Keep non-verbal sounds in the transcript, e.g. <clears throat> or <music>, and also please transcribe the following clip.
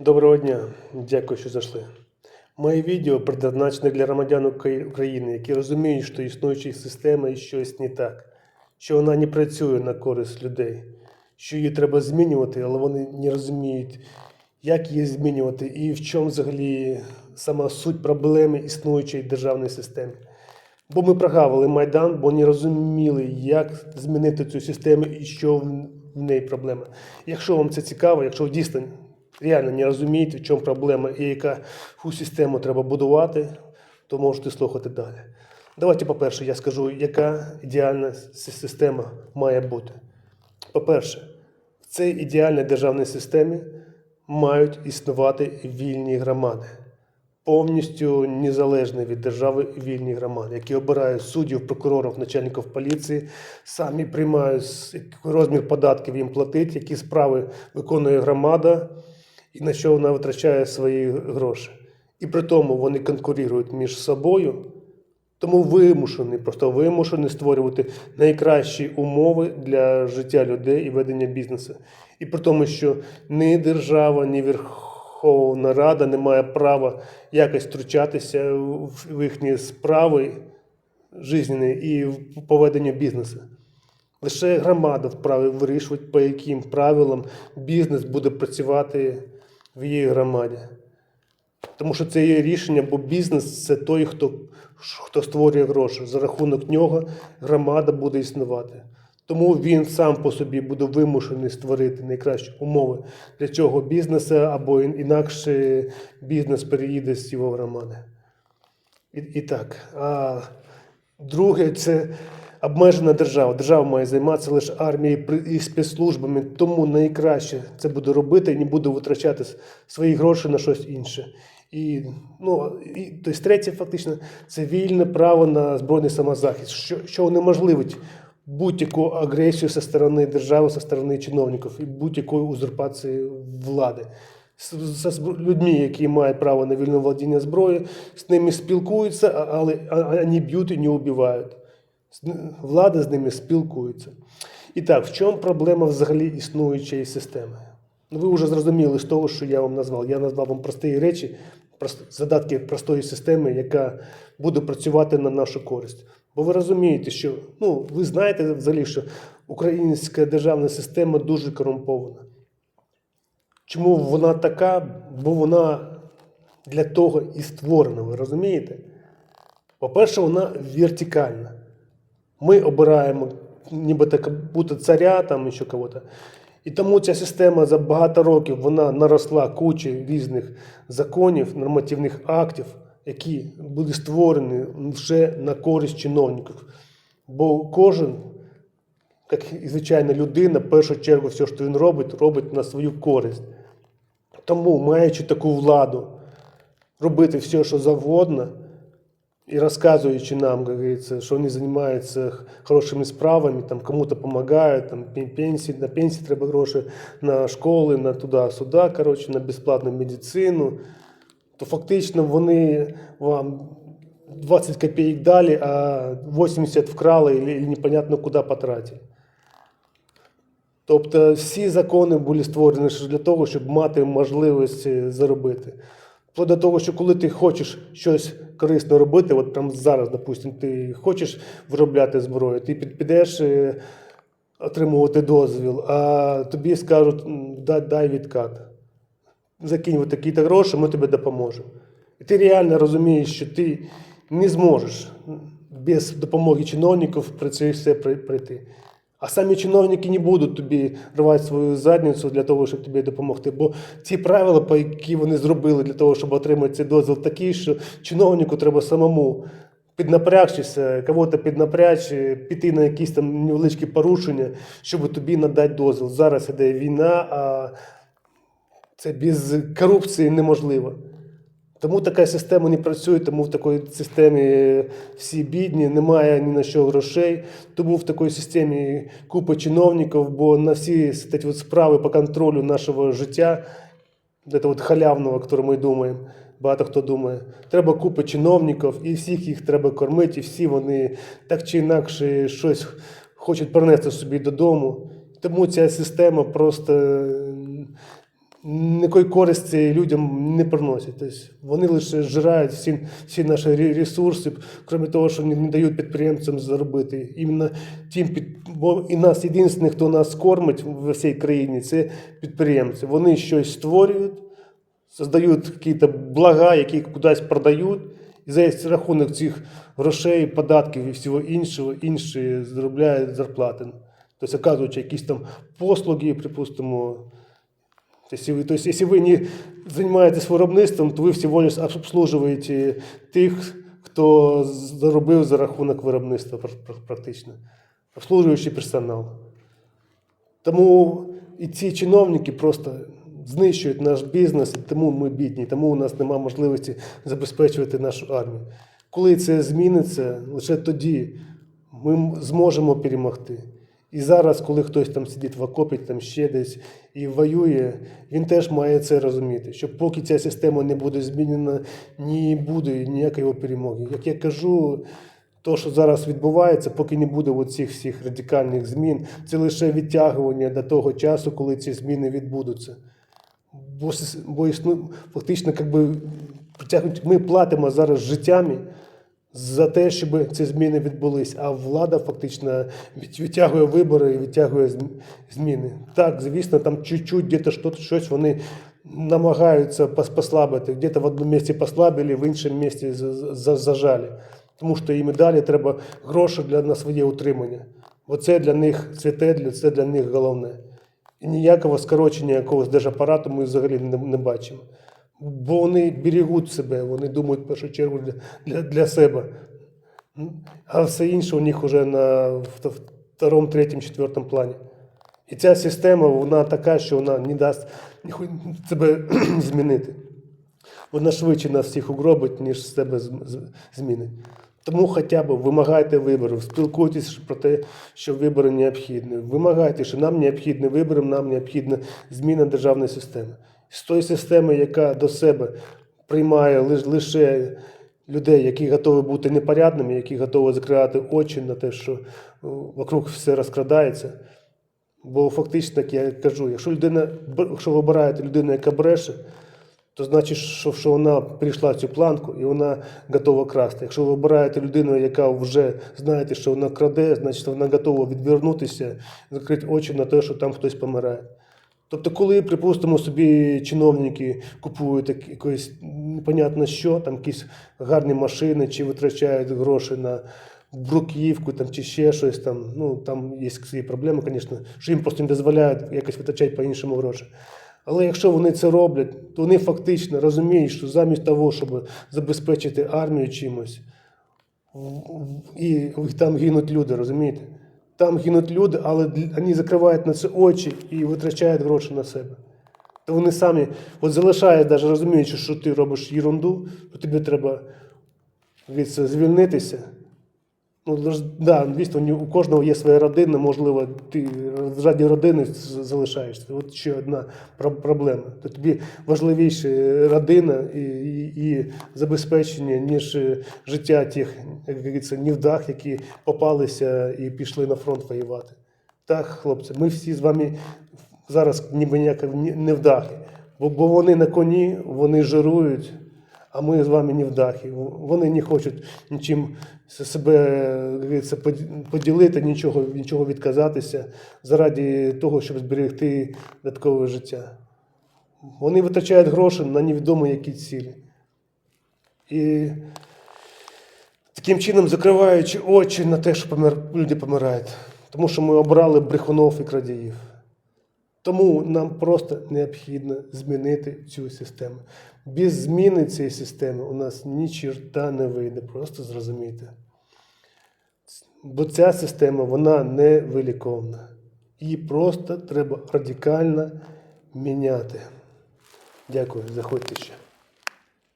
Доброго дня, дякую, що зайшли. Моє відео предназначене для громадян України, які розуміють, що існуюча система і щось не так, що вона не працює на користь людей, що її треба змінювати, але вони не розуміють, як її змінювати і в чому взагалі сама суть проблеми існуючої державної системи. Бо ми прогавили Майдан, бо не розуміли, як змінити цю систему і що в неї проблема. Якщо вам це цікаво, якщо дійсно реально не розумієте, в чому проблема і яку систему треба будувати, то можете слухати далі. Давайте, по-перше, я скажу, яка ідеальна система має бути. По-перше, в цій ідеальній державній системі мають існувати вільні громади повністю незалежні від держави вільні громади, які обирають суддів, прокурорів, начальників поліції, самі приймають розмір податків їм платить, які справи виконує громада і на що вона витрачає свої гроші. І при тому вони конкурують між собою. Тому вимушені, просто вимушені створювати найкращі умови для життя людей і ведення бізнесу. І при тому, що ні держава, ні Верховна Рада не має права якось втручатися в їхні справи жизненні і в поведення бізнесу. Лише громада вправі вирішувати, по яким правилам бізнес буде працювати в її громаді. Тому що це є рішення, бо бізнес це той, хто, хто створює гроші. За рахунок нього громада буде існувати. Тому він сам по собі буде вимушений створити найкращі умови для цього бізнесу, або інакше бізнес переїде з його громади. І, і так. А друге, це обмежена держава. Держава має займатися лише армією і спецслужбами, тому найкраще це буде робити і не буде витрачати свої гроші на щось інше. І, ну, і, тобто, третє, фактично, це вільне право на збройний самозахист, що, що унеможливить будь-яку агресію зі сторони держави, зі сторони чиновників і будь-якої узурпації влади. З, людьми, які мають право на вільне володіння зброєю, з ними спілкуються, але а- а- вони б'ють і не вбивають. Влада з ними спілкується. І так, в чому проблема взагалі існуючої системи? Ну, ви вже зрозуміли з того, що я вам назвав. Я назвав вам прості речі, задатки простої системи, яка буде працювати на нашу користь. Бо ви розумієте, що ну, ви знаєте взагалі, що українська державна система дуже корумпована. Чому вона така? Бо вона для того і створена, ви розумієте? По-перше, вона вертикальна. Ми обираємо нібито будто царя там і ще кого-то. І тому ця система за багато років вона наросла кучі різних законів, нормативних актів, які були створені вже на користь чиновників. Бо кожен, як і звичайна людина, в першу чергу все, що він робить, робить на свою користь. Тому, маючи таку владу, робити все, що завгодно, і розказуючи нам, говориться, що вони займаються хорошими справами, там кому-то допомагають, там пен- пенсії, на пенсії треба гроші, на школи, на туди-сюди, коротше, на безплатну медицину, то фактично вони вам 20 копійок дали, а 80 вкрали і непонятно куди потратили. Тобто всі закони були створені для того, щоб мати можливість заробити. Вплоть до того, що коли ти хочеш щось корисно робити, от прямо зараз, допустимо, ти хочеш виробляти зброю, ти підеш е, отримувати дозвіл, а тобі скажуть, дай, дай відкат. Закинь от такі-то гроші, ми тобі допоможемо. І ти реально розумієш, що ти не зможеш без допомоги чиновників при це все при- пройти. А самі чиновники не будуть тобі рвати свою задницю для того, щоб тобі допомогти. Бо ці правила, по які вони зробили для того, щоб отримати цей дозвіл, такі, що чиновнику треба самому піднапрягшися, кого-то піднапрячь, піти на якісь там невеличкі порушення, щоб тобі надати дозвіл. Зараз іде війна, а це без корупції неможливо. Тому така система не працює, тому в такій системі всі бідні, немає ні на що грошей. Тому в такій системі купа чиновників, бо на всі кстати, от справи по контролю нашого життя, це халявного, який ми думаємо, багато хто думає, треба купа чиновників, і всіх їх треба кормити, і всі вони так чи інакше щось хочуть принести собі додому. Тому ця система просто ніякої користі людям не приносять. Тобто вони лише жирають всі, всі наші ресурси, крім того, що не, не дають підприємцям заробити. Іменно тим під... Бо і нас єдине, хто нас кормить в всій країні, це підприємці. Вони щось створюють, создають якісь блага, які кудись продають, і за рахунок цих грошей, податків і всього іншого, інші заробляють зарплати. Тобто, оказуючи якісь там послуги, припустимо. Тобто, ви- тобто, якщо ви не займаєтесь виробництвом, то ви всього лише обслужуєте тих, хто заробив за рахунок виробництва пр- пр- практично. Обслужуючий персонал. Тому і ці чиновники просто знищують наш бізнес, тому ми бідні, тому у нас немає можливості забезпечувати нашу армію. Коли це зміниться, лише тоді ми зможемо перемогти. І зараз, коли хтось там сидить в окопі, там ще десь і воює, він теж має це розуміти, що поки ця система не буде змінена, не буде ніякої його перемоги. Як я кажу, то, що зараз відбувається, поки не буде цих всіх радикальних змін, це лише відтягування до того часу, коли ці зміни відбудуться. Бо, бо існу, фактично, як би, притягнуть- ми платимо зараз життями за те, щоб ці зміни відбулись, а влада фактично від- відтягує вибори і відтягує зміни. Так, звісно, там чуть-чуть, десь щось, вони намагаються пос- послабити, десь в одному місці послабили, в іншому місці за- за- зажали. Тому що їм і далі треба гроші для на своє утримання. Оце для них для- це для них головне. І ніякого скорочення якогось держапарату ми взагалі не бачимо. Бо вони берегуть себе, вони думають в першу чергу для, для, для себе. А все інше у них вже на в- второму, третьому, четвертому плані. І ця система, вона така, що вона не дасть себе <clears throat> змінити. Вона швидше нас всіх угробить, ніж себе змінить. Тому хоча б вимагайте виборів, спілкуйтесь про те, що вибори необхідні. Вимагайте, що нам необхідні вибори, нам необхідна зміна державної системи. З тої системи, яка до себе приймає лише людей, які готові бути непорядними, які готові закривати очі на те, що вокруг все розкрадається. Бо фактично, як я кажу, якщо людина, якщо ви обираєте людину, яка бреше, то значить, що, що вона прийшла цю планку і вона готова красти. Якщо ви обираєте людину, яка вже знаєте, що вона краде, значить вона готова відвернутися, закрити очі на те, що там хтось помирає. Тобто, коли, припустимо, собі чиновники купують якось непонятно що, там якісь гарні машини, чи витрачають гроші на бруківку там, чи ще щось там, ну там є свої проблеми, звісно, що їм просто не дозволяють якось витрачати по-іншому гроші. Але якщо вони це роблять, то вони фактично розуміють, що замість того, щоб забезпечити армію чимось, і там гинуть люди, розумієте? Там гинуть люди, але вони закривають на це очі і витрачають гроші на себе. То вони самі от залишають, навіть розуміючи, що ти робиш ерунду, то тобі треба від це звільнитися. Ну, да, звісно, у кожного є своя родина, можливо, ти раді родини залишаєшся. От ще одна проблема. То тобі важливіше родина і, і, і забезпечення, ніж е, життя тих, як говориться, невдах, які попалися і пішли на фронт воювати. Так, хлопці, ми всі з вами зараз ніби ніяк не- невдахи. Бо, бо вони на коні, вони жирують, а ми з вами невдахи. Вони не хочуть нічим себе поділити, нічого, нічого відказатися заради того, щоб зберегти додаткове життя. Вони витрачають гроші на невідомо які цілі. І таким чином закриваючи очі на те, що помир... люди помирають. Тому що ми обрали брехунов і крадіїв. Тому нам просто необхідно змінити цю систему. Без зміни цієї системи у нас ні черта не вийде, просто зрозумійте. Бо ця система вона не виліковна. Її просто треба радикально міняти. Дякую, заходьте ще.